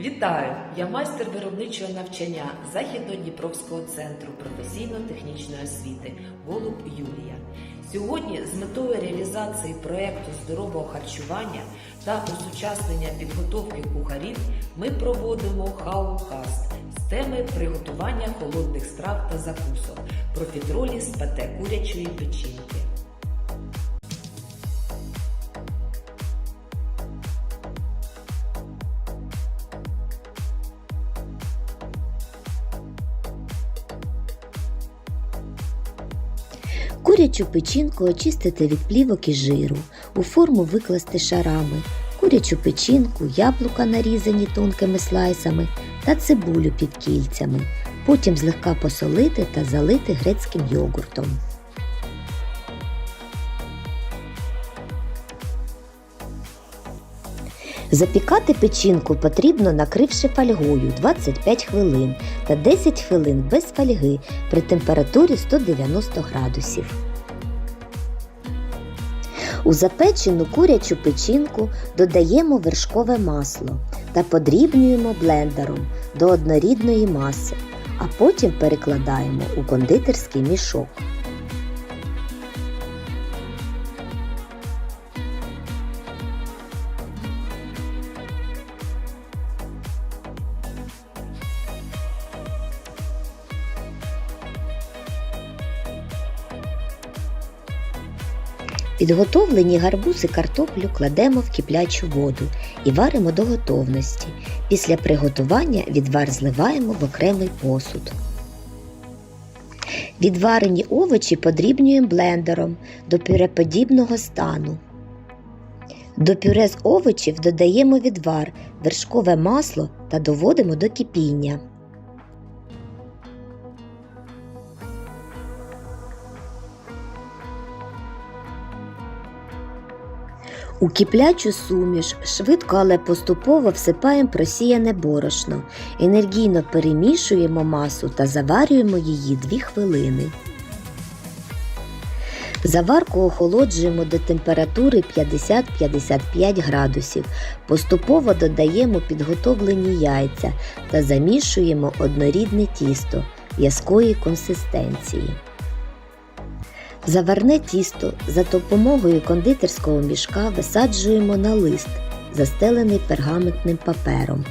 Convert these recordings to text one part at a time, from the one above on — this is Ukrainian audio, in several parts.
Вітаю! Я майстер виробничого навчання Західно-Дніпровського центру професійно-технічної освіти Голуб Юлія. Сьогодні з метою реалізації проєкту здорового харчування та осучаснення підготовки кухарів ми проводимо хаукаст з теми приготування холодних страв та закусок профітролі з пате курячої печінки. Курячу печінку очистити від плівок і жиру, у форму викласти шарами, курячу печінку, яблука нарізані тонкими слайсами та цибулю під кільцями. Потім злегка посолити та залити грецьким йогуртом. Запікати печінку потрібно, накривши фольгою 25 хвилин та 10 хвилин без фольги при температурі 190 градусів. У запечену курячу печінку додаємо вершкове масло та подрібнюємо блендером до однорідної маси, а потім перекладаємо у кондитерський мішок. Підготовлені гарбуз і картоплю кладемо в киплячу воду і варимо до готовності. Після приготування відвар зливаємо в окремий посуд. Відварені овочі подрібнюємо блендером до пюреподібного стану. До пюре з овочів додаємо відвар, вершкове масло та доводимо до кипіння. У киплячу суміш швидко, але поступово всипаємо просіяне борошно, енергійно перемішуємо масу та заварюємо її 2 хвилини. Заварку охолоджуємо до температури 50-55 градусів. Поступово додаємо підготовлені яйця та замішуємо однорідне тісто в'язкої консистенції. Заварне тісто за допомогою кондитерського мішка висаджуємо на лист, застелений пергаментним папером.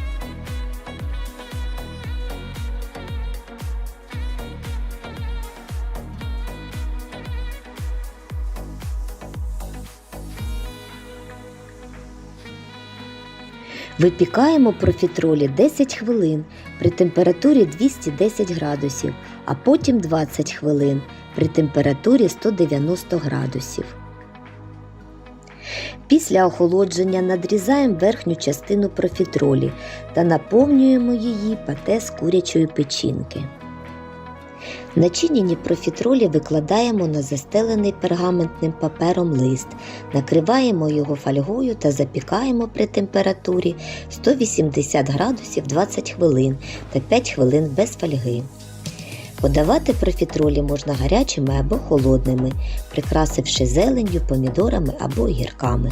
Випікаємо профітролі 10 хвилин при температурі 210 градусів, а потім 20 хвилин при температурі 190 градусів. Після охолодження надрізаємо верхню частину профітролі та наповнюємо її пате з курячої печінки. Начинені профітролі викладаємо на застелений пергаментним папером лист, накриваємо його фольгою та запікаємо при температурі 180 градусів 20 хвилин та 5 хвилин без фольги. Подавати профітролі можна гарячими або холодними, прикрасивши зеленню, помідорами або огірками.